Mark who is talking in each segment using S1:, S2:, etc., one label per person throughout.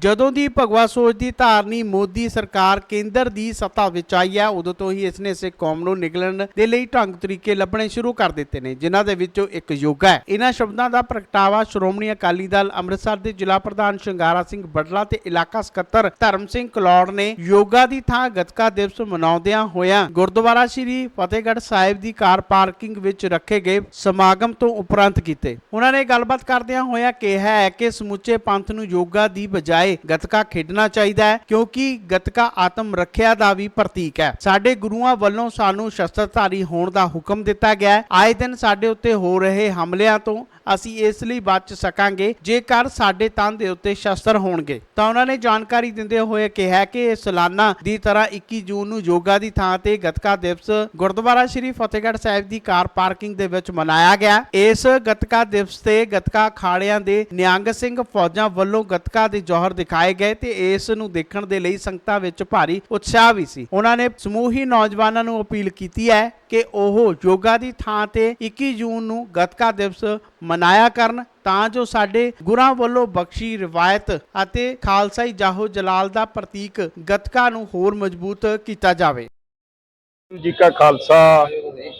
S1: ਜਦੋਂ ਦੀ ਭਗਵਾ ਸੋਚ ਦੀ ਧਾਰਨੀ ਮੋਦੀ ਸਰਕਾਰ ਕੇਂਦਰ ਦੀ ਸੱਤਾ ਵਿੱਚ ਆਈ ਹੈ ਉਦੋਂ ਤੋਂ ਹੀ ਇਸ ਨੇ ਸਿੱਖ ਕੌਮ ਨੂੰ ਨਿਗਲਣ ਦੇ ਲਈ ਢੰਗ ਤਰੀਕੇ ਲੱਭਣੇ ਸ਼ੁਰੂ ਕਰ ਦਿੱਤੇ ਨੇ, ਜਿਨ੍ਹਾਂ ਦੇ ਵਿੱਚੋਂ ਇੱਕ ਯੋਗਾ ਹੈ। ਇਹਨਾਂ ਸ਼ਬਦਾਂ ਦਾ ਪ੍ਰਗਟਾਵਾ ਸ਼੍ਰੋਮਣੀ ਅਕਾਲੀ ਦਲ ਅੰਮ੍ਰਿਤਸਰ ਦੇ ਜ਼ਿਲ੍ਹਾ ਪ੍ਰਧਾਨ ਸ਼ੰਗਾਰਾ ਸਿੰਘ ਬਡਲਾ ਤੇ ਇਲਾਕਾ ਸਕੱਤਰ ਧਰਮ ਸਿੰਘ ਕਲੌੜ ਨੇ ਯੋਗਾ ਦੀ ਥਾਂ ਗਤਕਾ ਦਿਵਸ ਮਨਾਉਂਦਿਆਂ ਹੋਇਆਂ ਗੁਰਦੁਆਰਾ ਸ੍ਰੀ ਫਤਿਹਗੜ੍ਹ ਸਾਹਿਬ ਦੀ ਕਾਰ ਪਾਰਕਿੰਗ ਵਿੱਚ ਰੱਖੇ ਗਏ ਸਮਾਗਮ ਤੋਂ ਉਪਰੰਤ ਕੀਤੇ। ਉਹਨਾਂ ਨੇ ਗੱਲਬਾਤ ਕਰਦਿਆਂ ਹੋਇਆਂ ਕਿਹਾ ਹੈ ਕਿ ਸਮੁੱਚੇ ਪੰਥ ਨੂੰ ਯੋਗਾ ਦੀ ਬਜਾਏ ਗੱਤਕਾ ਖੇਡਣਾ ਚਾਹੀਦਾ ਹੈ, ਕਿਉਂਕਿ ਗੱਤਕਾ ਆਤਮ ਰੱਖਿਆ ਦਾ ਵੀ ਪ੍ਰਤੀਕ ਹੈ। ਸਾਡੇ ਗੁਰੂਆਂ ਵੱਲੋਂ ਸਾਨੂੰ ਸ਼ਸਤਰਧਾਰੀ ਹੋਣ ਦਾ ਹੁਕਮ ਦਿੱਤਾ ਗਿਆ ਹੈ। ਆਏ ਦਿਨ ਸਾਡੇ ਉੱਤੇ ਹੋ ਰਹੇ ਹਮਲਿਆਂ ਤੋਂ ਅਸੀਂ ਇਸ ਲਈ ਬਚ ਸਕਾਂਗੇ। ਜੇਕਰ ਸਾਡੇ ਤਨ ਦੇ ਉੱਤੇ ਸ਼ਸਤਰ ਹੋਣਗੇ, ਤਾਂ ਉਹਨਾਂ ਨੇ ਜਾਣਕਾਰੀ ਦਿੰਦੇ ਹੋਏ ਕਿਹਾ ਕਿ ਇਹ ਸਾਲਾਨਾ ਦੀ ਤਰ੍ਹਾਂ 21 ਜੂਨ ਨੂੰ ਯੋਗਾ ਦੀ ਥਾਂ ਤੇ ਗੱਤਕਾ ਦਿਵਸ ਗੁਰਦੁਆਰਾ ਸ੍ਰੀ ਫਤਿਹਗੜ੍ਹ ਸਾਹਿਬ ਦੀ ਕਾਰ ਪਾਰਕਿੰਗ ਦੇ ਵਿੱਚ ਮਨਾਇਆ ਗਿਆ। ਇਸ ਗੱਤਕਾ ਦਿਵਸ ਤੇ ਗੱਤਕਾ ਅਖਾੜਿਆਂ ਦੇ ਨਿਹੰਗ ਸਿੰਘ ਫੌਜਾਂ ਵੱਲੋਂ ਗੱਤਕਾ ਦੇ ਜੋਹਰ ਦਿਖਾਏ ਗਏ ਤੇ ਇਸ ਨੂੰ ਦੇਖਣ ਦੇ ਲਈ ਸੰਗਤਾਂ ਵਿੱਚ ਭਾਰੀ ਉਤਸ਼ਾਹ ਵੀ ਸੀ। ਉਹਨਾਂ ਨੇ ਸਮੂਹੀ ਨੌਜਵਾਨਾਂ ਨੂੰ ਅਪੀਲ ਕੀਤੀ ਹੈ ਕਿ ਉਹ ਯੋਗਾ ਦੀ ਥਾਂ ਤੇ 21 ਜੂਨ ਨੂੰ ਗਤਕਾ ਦਿਵਸ ਮਨਾਇਆ ਕਰਨ, ਤਾਂ ਜੋ ਸਾਡੇ ਗੁਰਾਂ ਵੱਲੋਂ ਬਖਸ਼ੀ ਰਵਾਇਤ ਅਤੇ ਖਾਲਸਾਈ ਜਾਹੋ ਜਲਾਲ ਦਾ ਪ੍ਰਤੀਕ ਗੱਤਕਾ ਨੂੰ ਹੋਰ ਮਜ਼ਬੂਤ ਕੀਤਾ ਜਾਵੇ।
S2: ਵਾਹਿਗੁਰੂ ਜੀ ਕਾ ਖਾਲਸਾ,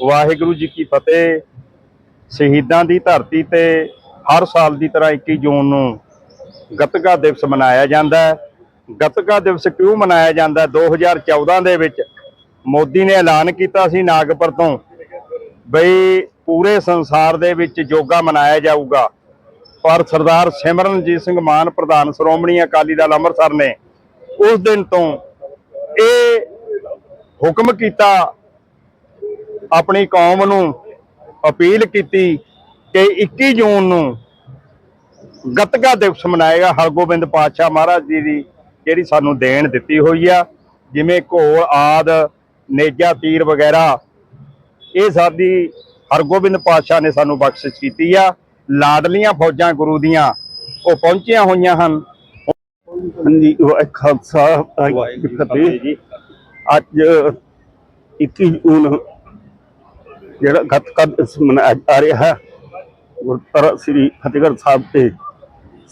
S2: ਵਾਹਿਗੁਰੂ ਜੀ ਕੀ ਫਤਿਹ। ਸ਼ਹੀਦਾਂ ਦੀ ਧਰਤੀ ਤੇ ਹਰ ਸਾਲ ਦੀ ਤਰ੍ਹਾਂ 21 ਜੂਨ ਨੂੰ ਗੱਤਕਾ ਦਿਵਸ ਮਨਾਇਆ ਜਾਂਦਾ ਹੈ। ਗੱਤਕਾ ਦਿਵਸ ਕਿਉਂ ਮਨਾਇਆ ਜਾਂਦਾ? ਹੈ 2014 ਦੇ ਵਿੱਚ ਮੋਦੀ ਨੇ ਐਲਾਨ ਕੀਤਾ ਸੀ ਨਾਗਪੁਰ ਤੋਂ। ਬਈ ਪੂਰੇ ਸੰਸਾਰ ਦੇ ਵਿੱਚ ਯੋਗਾ ਮਨਾਇਆ ਜਾਊਗਾ। ਪਰ ਸਰਦਾਰ ਸਿਮਰਨਜੀਤ ਸਿੰਘ ਮਾਨ, ਪ੍ਰਧਾਨ ਸ਼੍ਰੋਮਣੀ ਅਕਾਲੀ ਦਲ ਅੰਮ੍ਰਿਤਸਰ ਨੇ ਉਸ ਦਿਨ ਤੋਂ ਇਹ ਹੁਕਮ ਕੀਤਾ, ਆਪਣੀ ਕੌਮ ਨੂੰ ਅਪੀਲ ਕੀਤੀ ਕਿ 21 ਜੂਨ ਨੂੰ ਗੱਤਕਾ ਦਿਵਸ ਮਨਾਏਗਾ ਹਰਗੋਬਿੰਦ ਪਾਤਸ਼ਾਹ ਮਹਾਰਾਜ ਜੀ ਦੀ, ਜਿਹੜੀ ਸਾਨੂੰ ਦੇਣ ਦਿੱਤੀ ਹੋਈ ਆ, ਜਿਵੇਂ ਘੋਲ, ਆਦ, ਨੇਜਾ, ਤੀਰ ਵਗੈਰਾ ਇਹ ਸਾਡੀ ਹਰਗੋਬਿੰਦ ਪਾਤਸ਼ਾਹ ਨੇ ਸਾਨੂੰ ਬਖਸ਼ਿਸ਼ ਕੀਤੀ ਆ। ਲਾਡਲੀਆਂ ਫੌਜਾਂ ਗੁਰੂ ਦੀਆਂ ਉਹ ਪਹੁੰਚੀਆਂ ਹੋਈਆਂ ਹਨ।
S3: ਹਾਂਜੀ ਖਾਲਸਾ ਫਤਿਹ। ਅੱਜ 21 ਜੂਨ ਜਿਹੜਾ ਗੱਤਕਾ ਦਿਵਸ ਮਨਾਇਆ ਜਾ ਰਿਹਾ ਹੈ ਗੁਰਦੁਆਰਾ ਸ੍ਰੀ ਫਤਿਹਗੜ੍ਹ ਸਾਹਿਬ ਦੇ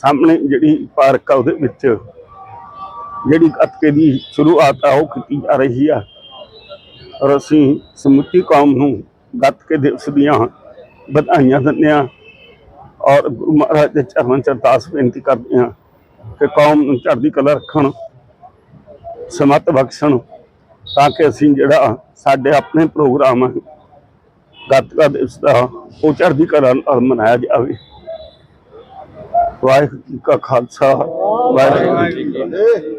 S3: ਸਾਹਮਣੇ ਜਿਹੜੀ ਪਾਰਕ ਆ ਉਹਦੇ ਵਿੱਚ ਜਿਹੜੀ ਗੱਤਕੇ ਦੀ ਸ਼ੁਰੂਆਤ ਆ ਉਹ ਕੀਤੀ ਜਾ ਰਹੀ ਆ। ਔਰ ਅਸੀਂ ਸਮੁੱਚੀ ਕੌਮ ਨੂੰ ਗੱਤਕੇ ਦਿਵਸ ਦੀਆਂ ਵਧਾਈਆਂ ਦਿੰਦੇ ਹਾਂ ਔਰ ਗੁਰੂ ਮਹਾਰਾਜ ਦੇ ਚਰਨਾਂ ਚ ਅਰਦਾਸ ਬੇਨਤੀ ਕਰਦੇ ਹਾਂ ਕਿ ਕੌਮ ਨੂੰ ਚੜ੍ਹਦੀ ਕਲਾ ਰੱਖਣ, ਸਮਤ ਬਖਸ਼ਣ ਤਾਂ ਕਿ ਅਸੀਂ ਜਿਹੜਾ ਸਾਡੇ ਆਪਣੇ ਪ੍ਰੋਗਰਾਮ ਹੈ ਗੱਤਕਾ ਦਿਵਸ ਦਾ, ਉਹ ਚੜ੍ਹਦੀ ਕਲਾ ਨਾਲ ਮਨਾਇਆ ਜਾਵੇ। ਵਾਹਿਗੁਰੂ ਜੀ ਕਾ ਖਾਲਸਾ, ਵਾਹਿਗੁਰੂ ਜੀ ਕੀ ਫਤਿਹ।